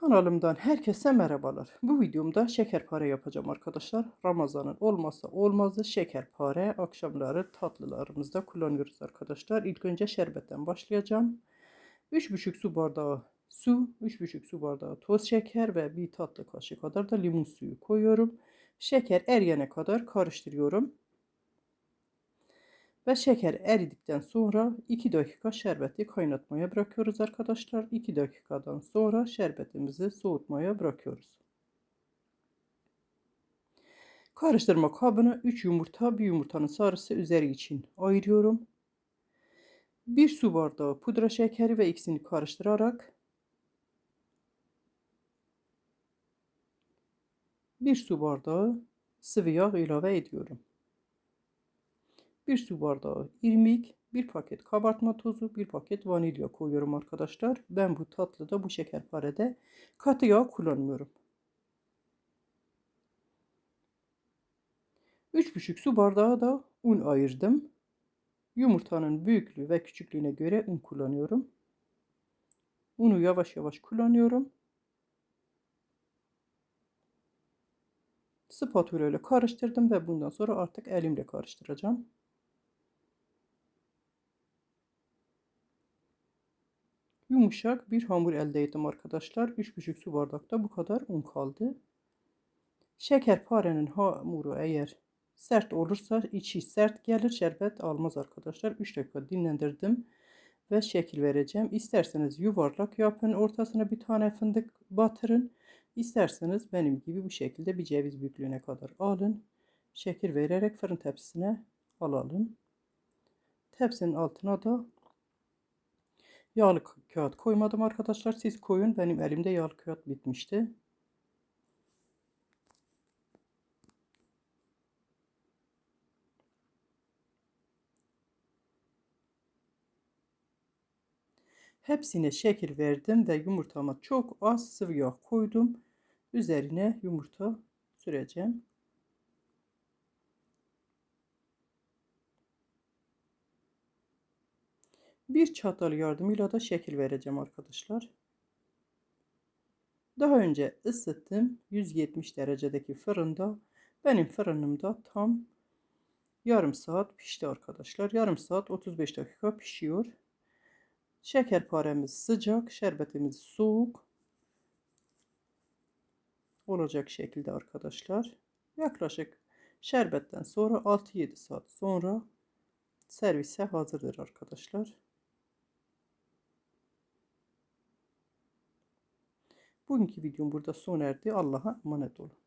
Kanalımdan herkese merhabalar. Bu videomda şekerpare yapacağım arkadaşlar. Ramazanın olmazsa olmazı şekerpare. Akşamları tatlılarımızda kullanıyoruz arkadaşlar. İlk önce şerbetten başlayacağım. 3,5 su bardağı su, 3,5 su bardağı toz şeker ve bir tatlı kaşığı kadar da limon suyu koyuyorum. Şeker eriyene kadar karıştırıyorum. Ve şeker eridikten sonra 2 dakika şerbeti kaynatmaya bırakıyoruz arkadaşlar. 2 dakikadan sonra şerbetimizi soğutmaya bırakıyoruz. Karıştırma kabına 3 yumurta, bir yumurtanın sarısı üzeri için ayırıyorum. 1 su bardağı pudra şekeri ve ikisini karıştırarak 1 su bardağı sıvı yağ ilave ediyorum. 1 su bardağı irmik, 1 paket kabartma tozu, 1 paket vanilya koyuyorum arkadaşlar. Ben bu tatlıda bu şekerparede katı yağ kullanmıyorum. 3,5 su bardağı da un ayırdım. Yumurtanın büyüklüğü ve küçüklüğüne göre un kullanıyorum. Unu yavaş yavaş kullanıyorum. Spatula ile karıştırdım ve bundan sonra artık elimle karıştıracağım. Yumuşak bir hamur elde ettim arkadaşlar. 3,5 su bardakta bu kadar un kaldı. Şekerparenin hamuru eğer sert olursa içi sert gelir. Şerbet almaz arkadaşlar. 3 dakika dinlendirdim ve şekil vereceğim. İsterseniz yuvarlak yapın. Ortasına bir tane fındık batırın. İsterseniz benim gibi bu şekilde bir ceviz büyüklüğüne kadar alın. Şekil vererek fırın tepsisine alalım. Tepsinin altına da Yağlı kağıt koymadım arkadaşlar. Siz koyun. Benim elimde yağlı kağıt bitmişti. Hepsine şekil verdim ve yumurtama çok az sıvı yağ koydum. Üzerine yumurta süreceğim. Bir çatal yardımıyla da şekil vereceğim arkadaşlar. Daha önce ısıttım 170 derecedeki fırında. Benim fırınımda tam yarım saat pişti arkadaşlar. Yarım saat 35 dakika pişiyor. Şekerparemiz sıcak, şerbetimiz soğuk olacak şekilde arkadaşlar. Yaklaşık şerbetten sonra 6-7 saat sonra servise hazırdır arkadaşlar. Bugünkü videom burada sona erdi. Allah'a emanet olun.